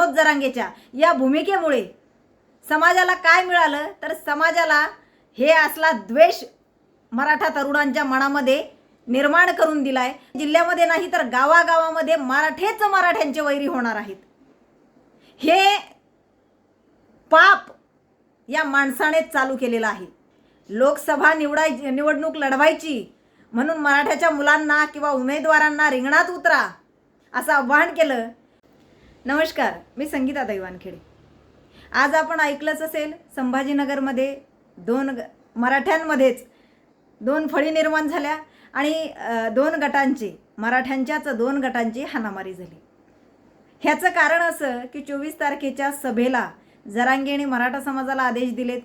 मनोज जरांगेच्या या भूमिकेमुळे समाजाला काय मिळालं? तर समाजाला हे असला द्वेष मराठा तरुणांच्या मनामध्ये निर्माण करून दिलाय. जिल्ह्यामध्ये नाही तर गावागावामध्ये मराठेच मराठ्यांचे वैरी होणार आहेत. हे पाप या माणसाने चालू केलेलं आहे. लोकसभा निवडाय निवडणूक लढवायची म्हणून मराठ्याच्या मुलांना किंवा उमेदवारांना रिंगणात उतरा असं आव्हान केलं नमस्कार मी संगीता दैवानखेडे. आज आपण ऐकलंच असेल संभाजीनगरमध्ये दोन ग मराठ्यांमध्येच दोन फळी निर्माण झाल्या आणि दोन गटांची मराठ्यांच्याच दोन गटांची हाणामारी झाली. ह्याचं कारण असं की चोवीस तारखेच्या सभेला जरांगेने मराठा समाजाला आदेश दिलेत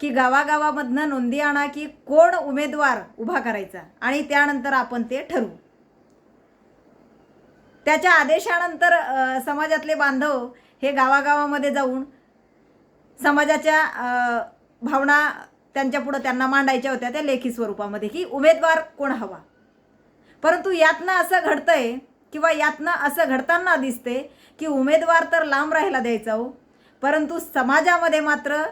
की गावागावामधनं नोंदी आणा की कोण उमेदवार उभा करायचा आणि त्यानंतर आपण ते ठरवू. त्याच्या आदेशानंतर समाजातले बांधव हे गावागावामध्ये जाऊन समाजाच्या भावना त्यांच्या पुढं त्यांना मांडायच्या होत्या त्या लेखी स्वरूपामध्ये. की उमेदवार कोण हवा? परंतु यातनं असं घडतंय किंवा यातनं असं घडताना दिसते की उमेदवार तर लांब राहायला द्यायचा हो परंतु समाजामध्ये मात्र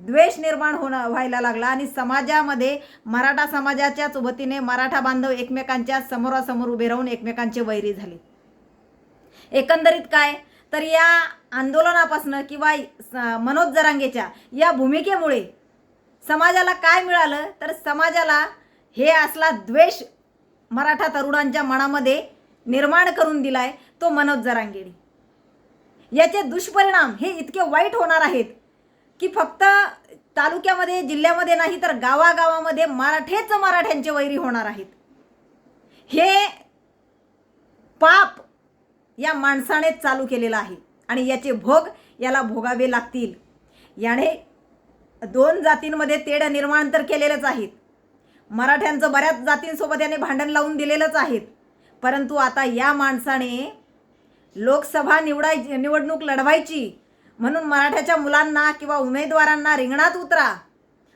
द्वेष निर्माण होणं व्हायला लागला आणि समाजामध्ये मराठा समाजाच्याच वतीने मराठा बांधव एकमेकांच्या समोरासमोर उभे राहून एकमेकांचे वैरी झाले. एकंदरीत काय? तर या आंदोलनापासनं किंवा मनोज जरांगेच्या या भूमिकेमुळे समाजाला काय मिळालं? तर समाजाला हे असला द्वेष मराठा तरुणांच्या मनामध्ये निर्माण करून दिलाय तो मनोज जरांगेने याचे दुष्परिणाम हे इतके वाईट होणार आहेत की फक्त तालुक्यामध्ये जिल्ह्यामध्ये नाही तर गावागावामध्ये मराठेच मराठ्यांचे वैरी होणार आहेत. हे पाप या माणसाने चालू केलेलं आहे. आणि याचे भोग याला भोगावे लागतील. याने दोन जातींमध्ये तेढ निर्माण तर केलेलंच आहेत. मराठ्यांचं बऱ्याच जातींसोबत याने भांडण लावून दिलेलंच आहेत. परंतु आता या माणसाने लोकसभा निवडाय निवडणूक लढवायची. म्हणून मराठ्याच्या मुलांना किंवा उमेदवारांना रिंगणात उतरा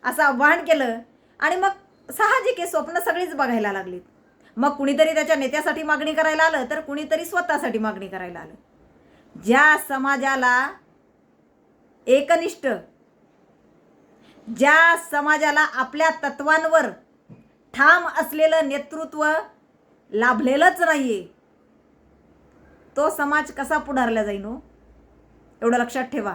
असं आव्हान केलं. आणि मग साहजिक आहे स्वप्न सगळीच बघायला लागलीत. मग कुणीतरी त्याच्या नेत्यासाठी मागणी करायला आलं तर कुणीतरी स्वतःसाठी मागणी करायला आलं. ज्या समाजाला एकनिष्ठ ज्या समाजाला आपल्या तत्वांवर ठाम असलेलं नेतृत्व लाभलेलंच नाहीये तो समाज कसा पुढारला जाईन हो? एवढं लक्षात ठेवा.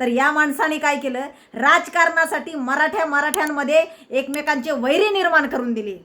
तर या माणसाने काय केलं? राजकारणासाठी मराठ्या मराठ्यांमध्ये एकमेकांचे वैरी निर्माण करून दिले.